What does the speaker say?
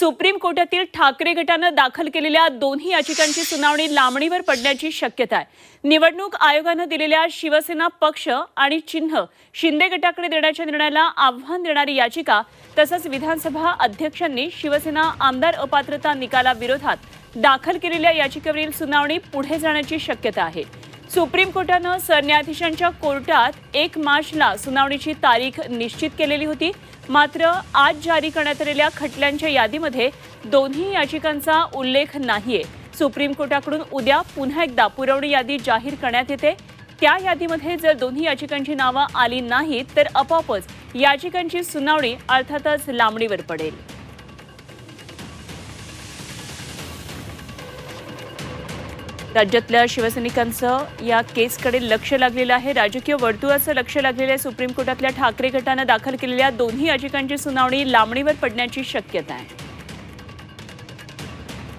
Supreme कोर्टातील Thackeray गटानं दाखल केलेल्या दोन्ही याचिकांची सुनावणी लांबणीवर पडण्याची शक्यता आहे. निवडणूक आयोगानं दिलेल्या शिवसेना पक्ष आणि चिन्ह शिंदे गटाकडे देण्याच्या निर्णयाला आव्हान देणारी याचिका तसंच विधानसभा अध्यक्षांनी शिवसेना आमदार अपात्रता निकालाविरोधात दाखल केलेल्या याचिकेवरील सुनावणी पुढे जाण्याची शक्यता आहे. सुप्रीम कोर्टानं सरन्यायाधीशांच्या कोर्टात एक मार्चला सुनावणीची तारीख निश्चित केलेली होती. मात्र आज जारी करण्यात आलेल्या खटल्यांच्या यादीमध्ये दोन्ही याचिकांचा उल्लेख नाहीये. सुप्रीम कोर्टाकडून उद्या पुन्हा एकदा पुरवणी यादी जाहीर करण्यात येते. त्या यादीमध्ये जर दोन्ही याचिकांची नावं आली नाहीत तर आपोआपच याचिकांची सुनावणी अर्थातच लांबणीवर पडेल. राज्यातल्या शिवसैनिकांचं या केसकडे लक्ष लागलेलं आहे. राजकीय वर्तुळाचं लक्ष लागलेलं आहे. सुप्रीम कोर्टातल्या ठाकरे गटानं दाखल केलेल्या दोन्ही याचिकांची सुनावणी लांबणीवर पडण्याची शक्यता आहे.